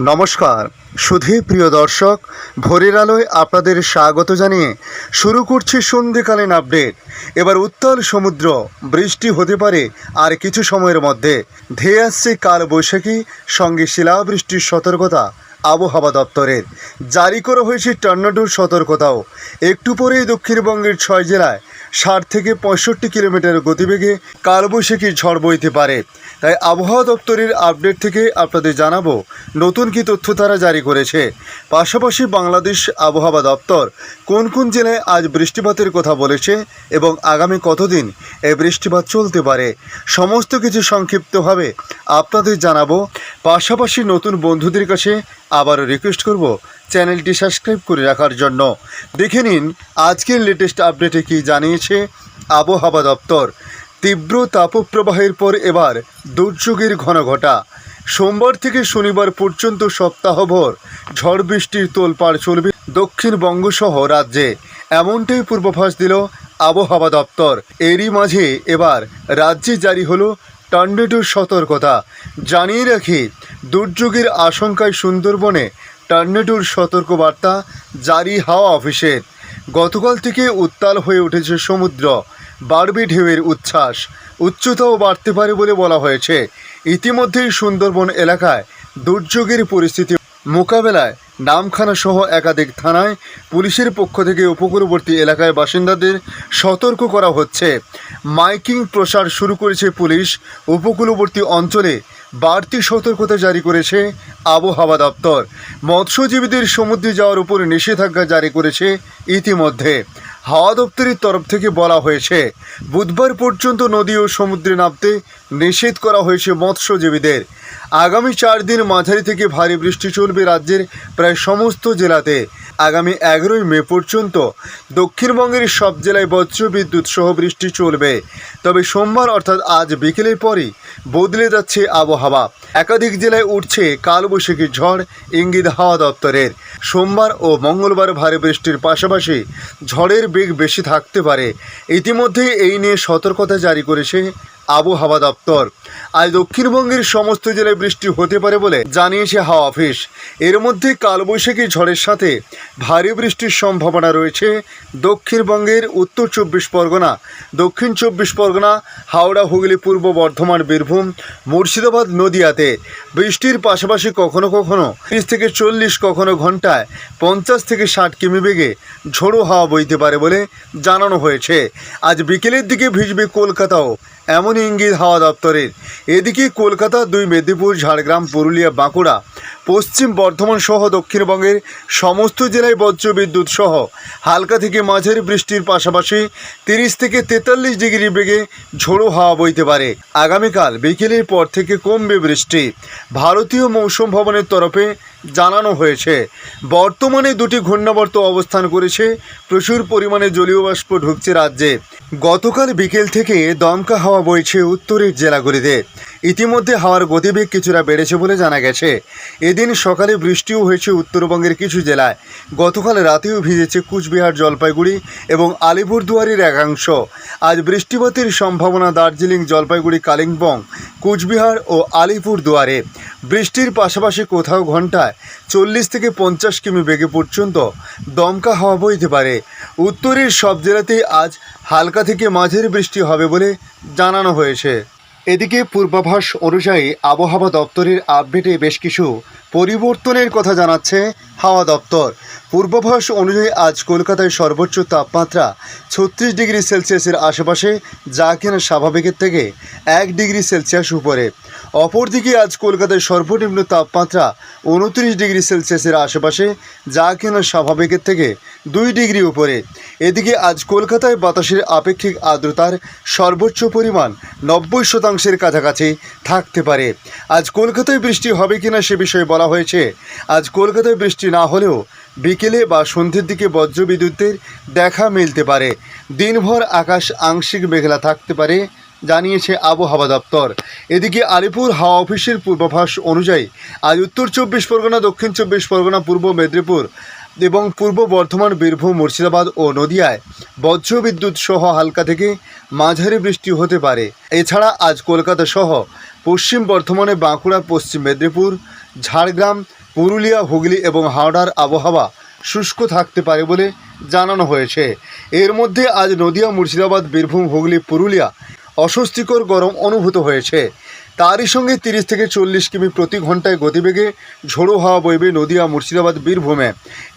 নমস্কার। সুধী প্রিয় দর্শক, ভোরের আলোয় আপনাদের স্বাগত জানিয়ে শুরু করছি সন্ধ্যেকালীন আপডেট। এবার উত্তাল সমুদ্র, বৃষ্টি হতে পারে আর কিছু সময়ের মধ্যে। ধেয়ে আসছে কাল বৈশাখী সঙ্গে শিলাবৃষ্টির সতর্কতা, আবহাওয়া দপ্তরের। জারি করা হয়েছে টর্নাডোর সতর্কতাও। একটু পরেই দক্ষিণবঙ্গের ছয় জেলায় ষাট থেকে পঁয়ষট্টি কিলোমিটার গতিবেগে কালবৈশাখী ঝড় বইতে পারে। তাই আবহাওয়া দপ্তরের আপডেট থেকে আপনাদের জানাব, নতুন কি তথ্য তারা জারি করেছে। পাশাপাশি বাংলাদেশ আবহাওয়া দপ্তর কোন কোন জেলায় আজ বৃষ্টিপাতের কথা বলেছে এবং আগামী কতদিন এই বৃষ্টিপাত চলতে পারে, সমস্ত কিছু সংক্ষিপ্তভাবে আপনাদের জানাব। পাশাপাশি নতুন বন্ধুদের কাছে আবারও রিকোয়েস্ট করব চ্যানেলটি সাবস্ক্রাইব করে রাখার জন্য। দেখে নিন আজকের লেটেস্ট আপডেটে কি জানিয়েছে আবহাওয়া দপ্তর। তীব্র তাপপ্রবাহের পর এবার দুর্যোগের ঘন ঘটা সোমবার থেকে শনিবার পর্যন্ত সপ্তাহভর ঝড় বৃষ্টির তোলপাড় চলবে দক্ষিণবঙ্গসহ রাজ্যে। এমনটাই পূর্বাভাস দিল আবহাওয়া দপ্তর। এরই মাঝে এবার রাজ্যে জারি হলো টর্নেডোর সতর্কতা। জানিয়ে রাখি, দুর্যোগের আশঙ্কায় সুন্দরবনে টর্নেডোর সতর্কবার্তা জারি হাওয়া অফিসের গতকাল থেকে উত্তাল হয়ে উঠেছে সমুদ্র, বাড়বে ঢেউয়ের উচ্ছ্বাস, উচ্চতাও বাড়তে পারে বলে বলা হয়েছে। ইতিমধ্যেই সুন্দরবন এলাকায় দুর্যোগের পরিস্থিতি মোকাবেলায় নামখানা সহ একাধিক থানায় পুলিশের পক্ষ থেকে উপকূলবর্তী এলাকায় বাসিন্দাদের সতর্ক করা হচ্ছে। মাইকিং প্রসার শুরু করেছে পুলিশ। উপকূলবর্তী অঞ্চলে বাড়তি সতর্কতা জারি করেছে আবহাওয়া দপ্তর। মৎস্যজীবীদের সমুদ্রে যাওয়ার উপর নিষেধাজ্ঞা জারি করেছে ইতিমধ্যে। হাওয়া দপ্তরের তরফ থেকে বলা হয়েছে, বুধবার পর্যন্ত নদী ও সমুদ্রে নামতে নিষেধ করা হয়েছে মৎস্যজীবীদের। আগামী চার দিন মাঝারি থেকে ভারী বৃষ্টি চলবে রাজ্যের প্রায় সমস্ত জেলাতে। আগামী এগারোই মে পর্যন্ত দক্ষিণবঙ্গের সব জেলায় বজ্র বিদ্যুৎ সহ বৃষ্টি চলবে। তবে সোমবার অর্থাৎ আজ বিকেলের পরই বদলে যাচ্ছে আবহাওয়া। একাধিক জেলায় উঠছে কালবৈশাখী ঝড়, ইঙ্গিত হাওয়া দপ্তরের। সোমবার ও মঙ্গলবার ভারী বৃষ্টির পাশাপাশি ঝড়ের বেগ বেশি থাকতে পারে। ইতিমধ্যেই এই নিয়ে সতর্কতা জারি করেছে আবহাওয়া দপ্তর। আজ দক্ষিণবঙ্গের সমস্ত জেলায় বৃষ্টি হতে পারে বলে জানিয়েছে হাওয়া অফিস। এর মধ্যে কালবৈশাখী ঝড়ের সাথে ভারী বৃষ্টির সম্ভাবনা রয়েছে দক্ষিণবঙ্গের উত্তর চব্বিশ পরগনা, দক্ষিণ চব্বিশ পরগনা, হাওড়া, হুগলি, পূর্ব বর্ধমান, বীরভূম, মুর্শিদাবাদ, নদিয়াতে। বৃষ্টির পাশাপাশি কখনো কখনো তিরিশ থেকে চল্লিশ কখনো ঘন্টায় পঞ্চাশ থেকে ষাট কিমি বেগে ঝোড়ো হাওয়া বইতে পারে বলে জানানো হয়েছে। আজ বিকেলের দিকে ভিজবে কলকাতাও। এমন ইঙ্গিত হাওয়া দপ্তরের। এদিকে কলকাতা দুই মেদিনীপুর ঝাড়গ্রাম পুরুলিয়া বাঁকুড়া পশ্চিম বর্ধমান সহ দক্ষিণবঙ্গের সমস্ত জেলায় বজ্র বিদ্যুৎ সহ হালকা থেকে মাঝারি বৃষ্টির পাশাপাশি তিরিশ থেকে তেতাল্লিশ ডিগ্রি বেগে ঝোড়ো হাওয়া বইতে পারে। আগামীকাল বিকেলের পর থেকে কমবে বৃষ্টি। ভারতীয় মৌসুম ভবনের তরফে জানানো হয়েছে, বর্তমানে দুটি ঘূর্ণাবর্ত অবস্থান করেছে, প্রচুর পরিমাণে জলীয় বাষ্প ঢুকছে রাজ্যে। গতকাল বিকেল থেকে দমকা হাওয়া বইছে উত্তরের জেলাগুলিতে। ইতিমধ্যে হাওয়ার গতিবেগ কিছুটা বেড়েছে বলে জানা গেছে। এদিন সকালে বৃষ্টিও হয়েছে উত্তরবঙ্গের কিছু জেলায়। গতকাল রাতেও ভিজেছে কুচবিহার জলপাইগুড়ি এবং আলিপুরদুয়ারের একাংশ। আজ বৃষ্টিপাতের সম্ভাবনা দার্জিলিং, জলপাইগুড়ি, কালিম্পং, কুচবিহার ও আলিপুরদুয়ারে। বৃষ্টির পাশাপাশি কোথাও ঘন্টায় চল্লিশ থেকে পঞ্চাশ কিমি বেগে পর্যন্ত দমকা হাওয়া বইতে পারে। উত্তরের সব জেলাতেই আজ হালকা থেকে মাঝের বৃষ্টি হবে বলে জানানো হয়েছে। এদিকে পূর্বাভাস অনুযায়ী আবহাওয়া দপ্তরের আপডেটে বেশ কিছু পরিবর্তনের কথা জানাচ্ছে হাওয়া দপ্তর। পূর্বাভাস অনুযায়ী আজ কলকাতায় সর্বোচ্চ তাপমাত্রা ছত্রিশ ডিগ্রি সেলসিয়াসের আশেপাশে, যা কিনা স্বাভাবিকের থেকে এক ডিগ্রি সেলসিয়াস উপরে। অপরদিকে আজ কলকাতায় সর্বনিম্ন তাপমাত্রা উনত্রিশ ডিগ্রি সেলসিয়াসের আশেপাশে, যা কিনা স্বাভাবিকের থেকে দুই ডিগ্রি উপরে। এদিকে আজ কলকাতায় বাতাসের আপেক্ষিক আর্দ্রতার সর্বোচ্চ পরিমাণ নব্বই শতাংশের কাছাকাছি থাকতে পারে। আজ কলকাতায় বৃষ্টি হবে কিনা সে বিষয়ে বলা হয়েছে। আজ কলকাতায় বৃষ্টি না হলেও বিকেলে বা সন্ধ্যের দিকে বজ্রবিদ্যুতের দেখা মিলতে পারে। দিনভর আকাশ আংশিক মেঘলা থাকতে পারে, জানিয়েছে আবহাওয়া দপ্তর। এদিকে আলিপুর হাওয়া অফিসের পূর্বাভাস অনুযায়ী আজ উত্তর চব্বিশ পরগনা, দক্ষিণ চব্বিশ পরগনা, পূর্ব মেদিনীপুর এবং পূর্ব বর্ধমান, বীরভূম, মুর্শিদাবাদ ও নদিয়ায় বজ্রবিদ্যুৎ সহ হালকা থেকে মাঝারি বৃষ্টি হতে পারে। এছাড়া আজ কলকাতা সহ পশ্চিম বর্ধমানে, বাঁকুড়া, পশ্চিম মেদিনীপুর, ঝাড়গ্রাম, পুরুলিয়া, হুগলি এবং হাওড়ার আবহাওয়া শুষ্ক থাকতে পারে বলে জানানো হয়েছে। এর মধ্যে আজ নদিয়া, মুর্শিদাবাদ, বীরভূম, হুগলি, পুরুলিয়া অস্বস্তিকর গরম অনুভূত হয়েছে। তারই সঙ্গে তিরিশ থেকে চল্লিশ কিমি প্রতি ঘন্টায় গতিবেগে ঝোড়ো হাওয়া বইবে নদিয়া, মুর্শিদাবাদ, বীরভূমে।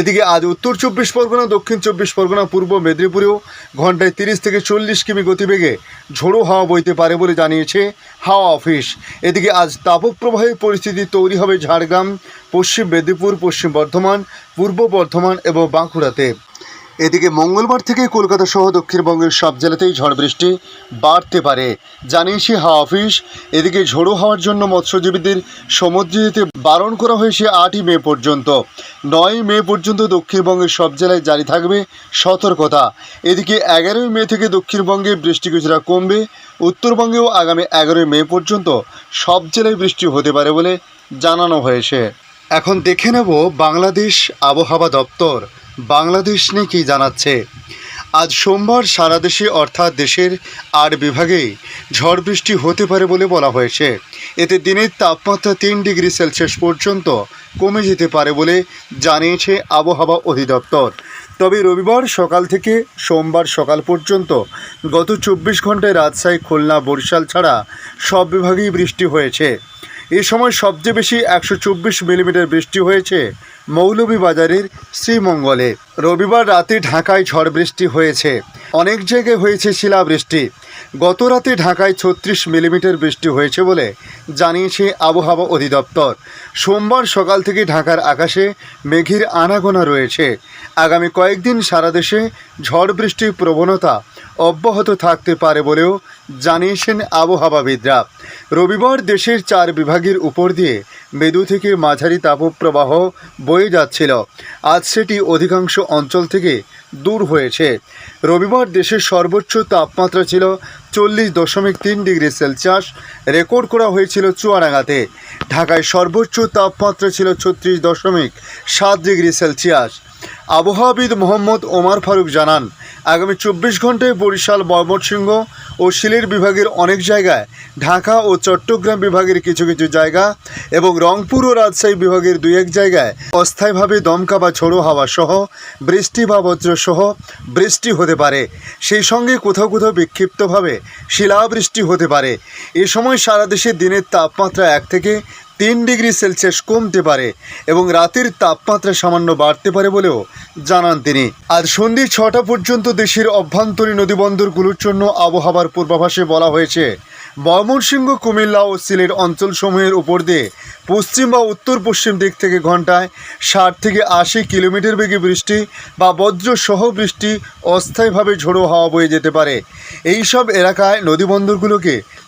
এদিকে আজ উত্তর চব্বিশ পরগনা, দক্ষিণ চব্বিশ পরগনা, পূর্ব মেদিনীপুরেও ঘন্টায় তিরিশ থেকে চল্লিশ কিমি গতিবেগে ঝোড়ো হাওয়া বইতে পারে বলে জানিয়েছে হাওয়া অফিস। এদিকে আজ তাপপ্রবাহের পরিস্থিতি তৈরি হবে ঝাড়গ্রাম, পশ্চিম মেদিনীপুর, পশ্চিম বর্ধমান, পূর্ব বর্ধমান এবং বাঁকুড়াতে। এদিকে মঙ্গলবার থেকে কলকাতা সহ দক্ষিণবঙ্গের সব জেলাতেই ঝড় বৃষ্টি বাড়তে পারে। জানিয়েছে হাওয়া অফিস। এদিকে ঝোড়ো হওয়ার জন্য মৎস্যজীবীদের সমুদ্রে যেতে বারণ করা হয়েছে আটই মে পর্যন্ত। নয় মে পর্যন্ত দক্ষিণবঙ্গের সব জেলায় জারি থাকবে সতর্কতা। এদিকে এগারোই মে থেকে দক্ষিণবঙ্গে বৃষ্টি কিছুটা কমবে। উত্তরবঙ্গেও আগামী এগারোই মে পর্যন্ত সব জেলায় বৃষ্টি হতে পারে বলে জানানো হয়েছে। এখন দেখে নেব বাংলাদেশ আবহাওয়া দপ্তর। বাংলাদেশ নিয়ে কী জানাচ্ছে? আজ সোমবার সারা দেশে অর্থাৎ দেশের আট বিভাগেই ঝড় বৃষ্টি হতে পারে বলে বলা হয়েছে। এতে দিনের তাপমাত্রা তিন ডিগ্রি সেলসিয়াস পর্যন্ত কমে যেতে পারে বলে জানিয়েছে আবহাওয়া অধিদপ্তর। তবে রবিবার সকাল থেকে সোমবার সকাল পর্যন্ত গত চব্বিশ ঘন্টায় রাজশাহী, খুলনা, বরিশাল ছাড়া সব বিভাগেই বৃষ্টি হয়েছে। এ সময় সবচেয়ে বেশি একশো চব্বিশ মিলিমিটার বৃষ্টি হয়েছে মৌলভীবাজারের শ্রীমঙ্গলে। রবিবার রাতে ঢাকায় ঝড় বৃষ্টি হয়েছে। অনেক জায়গায় হয়েছে শিলাবৃষ্টি। গত রাতে ঢাকায় ছত্রিশ মিলিমিটার বৃষ্টি হয়েছে বলে জানিয়েছে আবহাওয়া অধিদপ্তর। সোমবার সকাল থেকে ঢাকার আকাশে মেঘের আনাগোনা রয়েছে। আগামী কয়েকদিন সারা দেশে ঝড় বৃষ্টির প্রবণতা অব্যাহত থাকতে পারে বলেও জানিয়েছেন আবহাওয়াবিদরা। রবিবার দেশের চার বিভাগের উপর দিয়ে মৃদু থেকে মাঝারি তাপপ্রবাহ বয়ে যাচ্ছিল। আজ সেটি অধিকাংশ অঞ্চল থেকে দূর হয়েছে। রবিবার দেশের সর্বোচ্চ তাপমাত্রা ছিল চল্লিশ দশমিক তিন ডিগ্রি সেলসিয়াস। রেকর্ড করা হয়েছিল চুয়াডাঙ্গাতে। ঢাকায় সর্বোচ্চ তাপমাত্রা ছিল ছত্রিশ দশমিক সাত ডিগ্রি সেলসিয়াস। আবহাওয়াবিদ মোহাম্মদ ওমার ফারুক জানান আগামী চব্বিশ ঘন্টায় বরিশাল, ময়মনসিংহ ও সিলেট বিভাগের অনেক জায়গায় ঢাকা ও চট্টগ্রাম বিভাগের কিছু কিছু জায়গা এবং রংপুর ও রাজশাহী বিভাগের দুই এক জায়গায় অস্থায়ীভাবে দমকা বা ঝোড়ো হাওয়া সহ বৃষ্টি বা বজ্র সহ বৃষ্টি হতে পারে। সেই সঙ্গে কোথাও কোথাও বিক্ষিপ্তভাবে শিলাবৃষ্টি হতে পারে। এ সময় সারা দেশে দিনের তাপমাত্রা এক থেকে তিন ডিগ্রি সেলসিয়াস কমতে পারে এবং রাতের তাপমাত্রা সামান্য বাড়তে পারে বলেও জানান তিনি। আজ সন্ধ্যে ছটা পর্যন্ত দেশের অভ্যন্তরীণ নদীবন্দরগুলোর জন্য আবহাওয়ার পূর্বাভাসে বলা হয়েছে, ময়মনসিংহ, কুমিল্লা ও সিলেট অঞ্চলসমূহের উপর দিয়ে পশ্চিম বা উত্তর পশ্চিম দিক থেকে ঘন্টায় ষাট থেকে আশি কিলোমিটার বেগে বৃষ্টি বা বজ্র সহ বৃষ্টি অস্থায়ীভাবে ঝোড়ো হাওয়া বয়ে যেতে পারে। এই সব এলাকায় নদীবন্দরগুলোকে